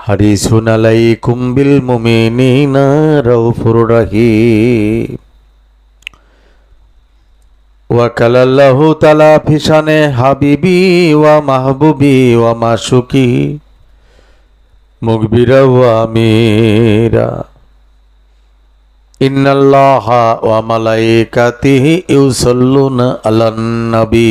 হারিসুন আলাইকুম বিল ওয়াকালাল্লাহু তালা ফিসানে হাবিবি ওয়া মাহবুবি ওয়া মাসুকি মুগবিরা ওয়া ওয়া মালাইকাতিহি ইউসাল্লুনা আলান নবী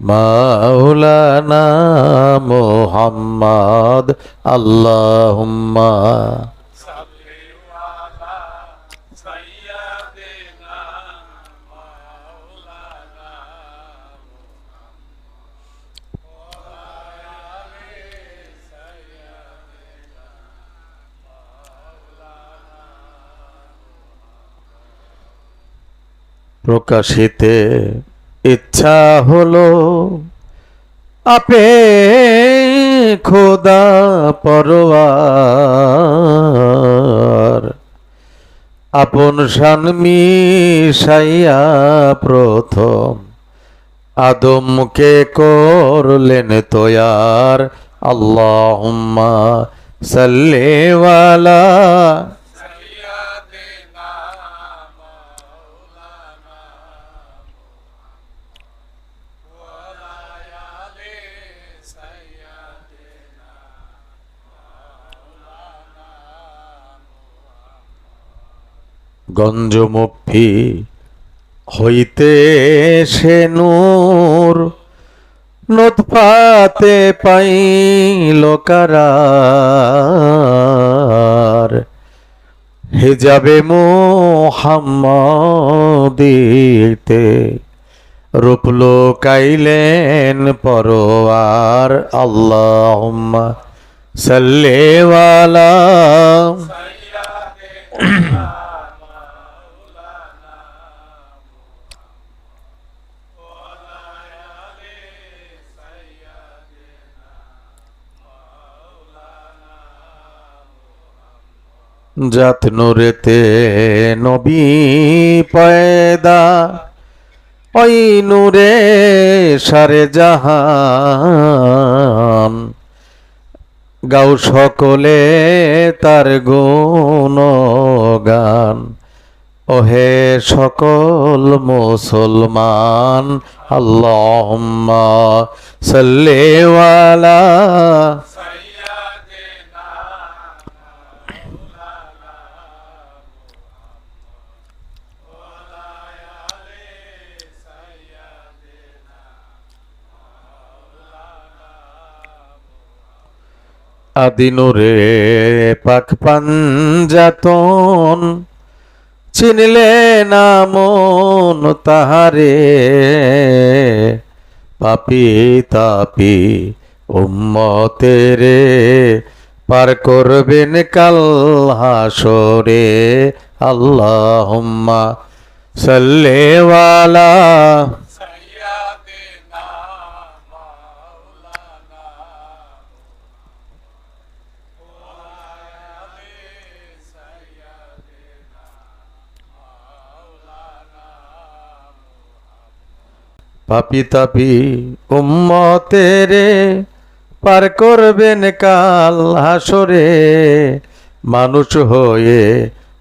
মাওলানা মোহাম্মদ আল্লাহুম্মা প্রকাশিতে ইচ্ছা হলো আপে খোদা পরওয়ার আপন শান মিশাইয়া প্রথম আদমকে করলেন তোয়ার। আল্লাহুম্মা সাল্লি গঞ্জমুখী হইতে সে নূর নতফাতে পাইল কারার। হিজাবে মোহাম্মদিতে রূপলো কাইলেন পরোয়ার আল্লাহুম্মা সাল্লেওয়ালা জাত নুরেতে নবী পয়দা, ওই নূরে সারে জাহান। গাও সকলে তার গুণ গান ওহে সকল মুসলমান, আল্লাহুম্মা সাল্লি আদিনুরে পাক পাঞ্জাতন। চিনলে না মন তাহারে। পাপি তাপি উম্মতেরে পার করবেন কাল হাসরে। আল্লাহুম্মা সাল্লি পাপি তাপি উম্মতেরে পার করবেন কাল হাসরে। মানুষ হয়ে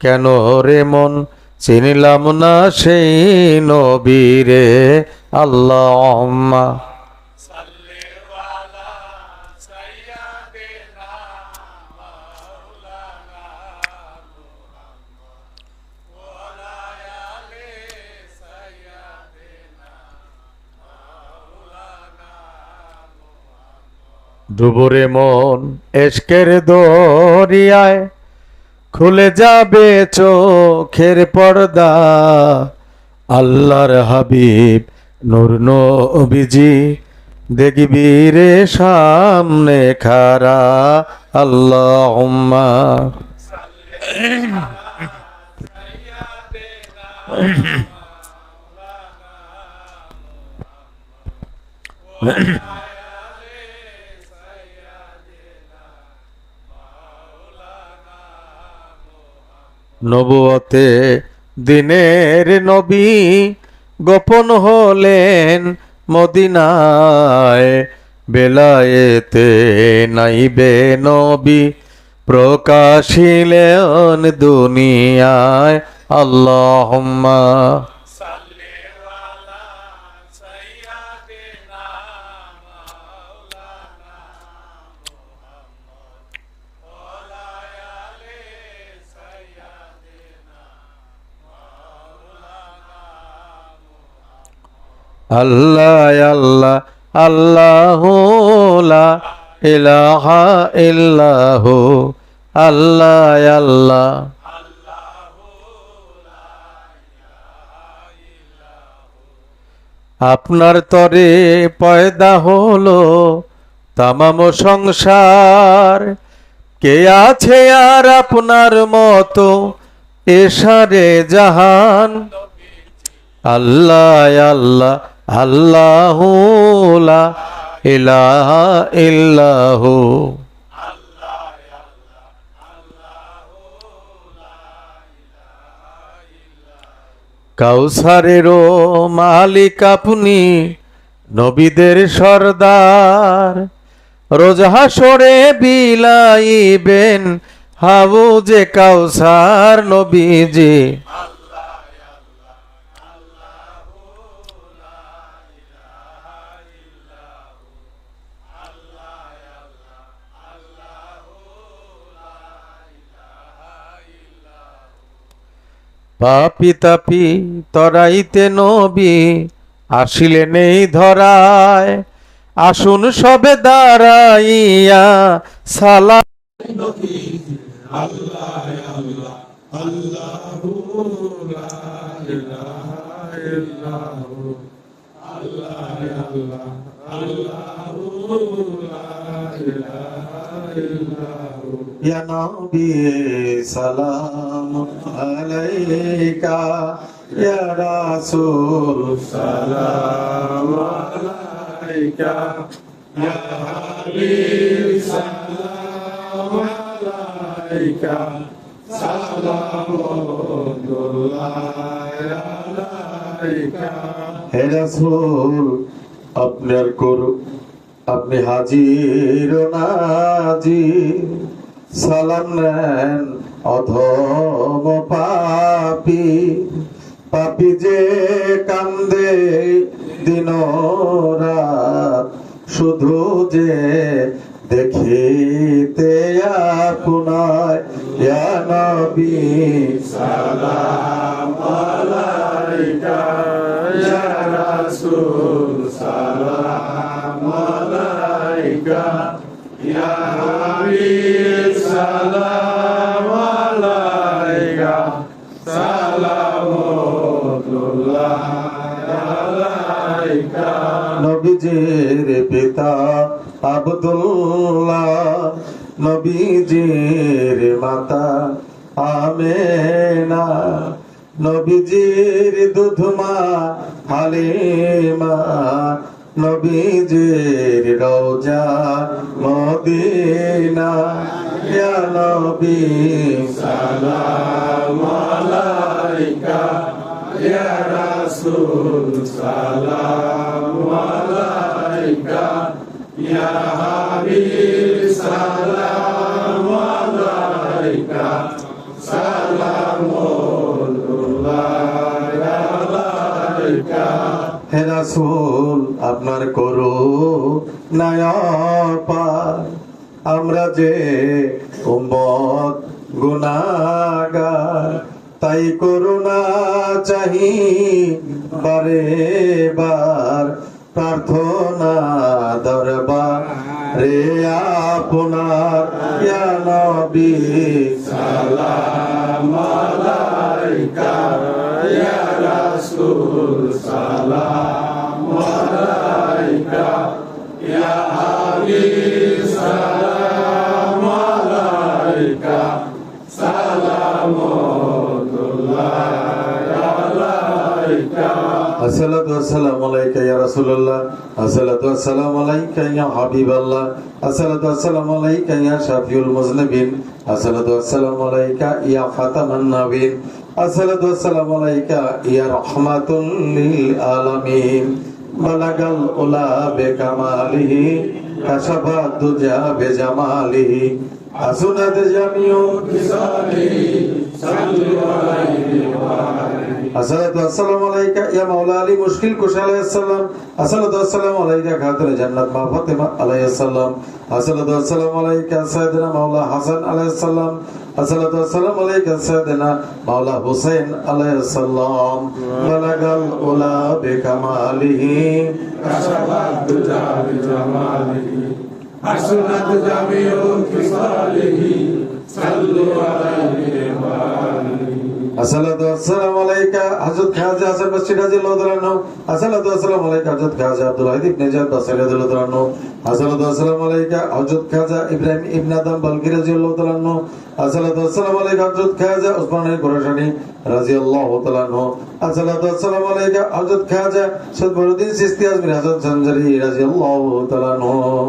কেন রে মন? চিনিলাম না সেই নবীরে। আল্লাহ ডুবুরে মন এসকের দরিয়ায় খুলে যাবে চোখের পর্দা আল্লাহর হাবিব নূর নবীজি দেখবি রে সামনে খারা আল্লাহ নবুয়তে দিনের নবী গোপন হলেন মদিনায়। বেলায়েতে নাইবে নবী প্রকাশিলেন দুনিয়ায়। আল্লাহুম্মা আল্লাহ আল্লাহ আল্লাহ ইলাহা ইল্লাহু, আল্লাহ আল্লাহ। আপনার তরে পয়দা হলো তামাম সংসার। কে আছে আর আপনার মতো এসারে জাহান? আল্লাহ আল্লাহ আল্লাহ ইলাহা ইল্লাহু। কাউসারেরও মালিক আপনি, নবীদের সর্দার। রোজ হাসরে বিলাইবেন হাবু যে কাউসার নবীজি। পাপি তাপি তরাইতে নবী আসিলে নেই ধরায় আসুন সবে দাঁড়াইয়া সালা يا نبي سلام عليك يا رسول سلام عليك يا حبيب سلام عليك سلام الله عليك হে রাসূল আপনার করু, আপনি হাজির ও নাজির সালাম নেন অধম পাপি। পাপি যে কান্দে দিন রাত, শুধু যে দেখিতে আপনায় ইয়া নবী। সালাম নবীজির পিতা আব্দুল্লাহ নবীজির মাতা আমেনা। নবীজির দুধমা, হালিমা, নবীজির রওজা, মদিনা। ইয়া নবী, সালাম আলাইকা। ইয়া রাসূল, সালাম আলাইকা। ইয়া হাবিব, সালাম আলাইকা। হে রাসূল, আপনার করো নায়াপার আমরা যে উম্মত গুনাগার তাই করুণা চাহি বারে বার। প্রার্থনা দরবার রে আপনার, ইয়া নবী। আসসালাতু আসসালামু আলাইকা ইয়া ইয়া আলাইকা শাফিউল মুজনিবিন আসসালাতু আসসালামু আলাইকা খাতামান নাবিয়িন আসসালাতু আসসালামু আলাইকা রাহমাতুল লিল আলামিন। বালাগাল উলা বিকামালিহি কাশাফাত দুজা বিজামালিহি। হাসুনাত জামিউ। আসসালাতু আলাইকা, ইয়া মাওলা আলী মুশকিল কুশ আলাইহিস সালাম আসসালাতু আসসালামু মাওলা হাসান আলাইহিস সালাম আসসালাতু মাওলা হুসাইন আলাইহিস সালাম। বালাগাল সাল্লু আলাইহি আসসালাতু আসসালামু আলাইকা হযরত খাজা হাসান বসরি রাদিয়াল্লাহু তাআলা নও আসসালাতু আসসালামু আলাইকা হযরত খাজা আব্দুল হাদি ইবনে জাদ বসরি রাদিয়াল্লাহু তাআলা নও আসসালাতু আসসালামু আলাইকা হযরত খাজা ইব্রাহিম ইবনে আদম বালকি রাদিয়াল্লাহু তাআলা নও আসসালাতু আসসালামু আলাইকা হযরত খাজা উসমান কুরাশানি রাদিয়াল্লাহু তাআলা নও আসসালাতু আসসালামু আলাইকা হযরত খাজা সদবরউদ্দিন সিস্তি আজমির হাসান সঞ্জারি রাদিয়াল্লাহু তাআলা নও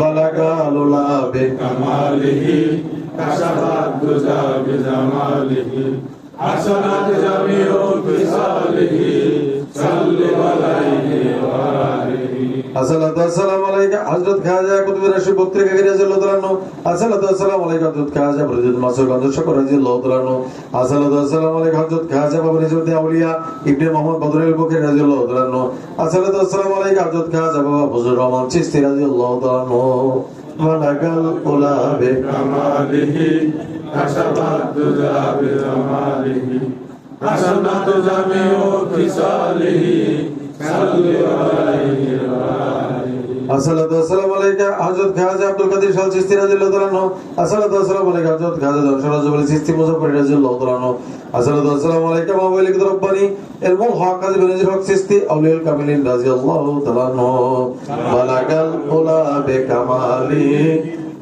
বালাগালুল আবে কামালিহি কাশাবাত গুজা বিজামালিহি حسنت جميع خصاله صلوا عليه وآله আসসালাতু আসসালামু আলাইকা হযরত খাজা কুতুব রশিদ বক্তৃকা রাদিয়াল্লাহু তাআলা আনহু আসসালাতু আসসালামু আলাইকা হযরত খাজা ফরিদুল মাসুদ গঞ্জ শকর রাদিয়াল্লাহু তাআলা আনহু আসসালাতু আসসালামু আলাইকা হযরত খাজা বাবা নিজামুদ্দিন আউলিয়া ইবনে মোহাম্মদ বদরুল বকর রাদিয়াল্লাহু তাআলা আনহু আসসালাতু আসসালামু আলাইকা হযরত খাজা বাবা ফজলুর রহমান চিশতি রাদিয়াল্লাহু তাআলা আনহু ওয়ালাকাল উলাবে كماله كشف الدجى بجماله حسنت جميع خصاله صلوا عليه وآله আসসালাতু আসসালামু আলাইকা হযরত খাজা আব্দুল কাদের শাহ চিশতি রাদিয়াল্লাহু তাআলা আনহু আসসালাতু আসসালামু আলাইকা হযরত খাজা দরশরাজ বলে চিশতি মুজাফফর রাদিয়াল্লাহু তাআলা আনহু আসসালাতু আসসালামু আলাইকা মাওলাইক রব্বানি ইলমুল হক কাজী বেনজির হক চিশতি আউলিয়াল কামিলিন রাদিয়াল্লাহু তাআলা আনহু বালাগাল উলা বিকামালি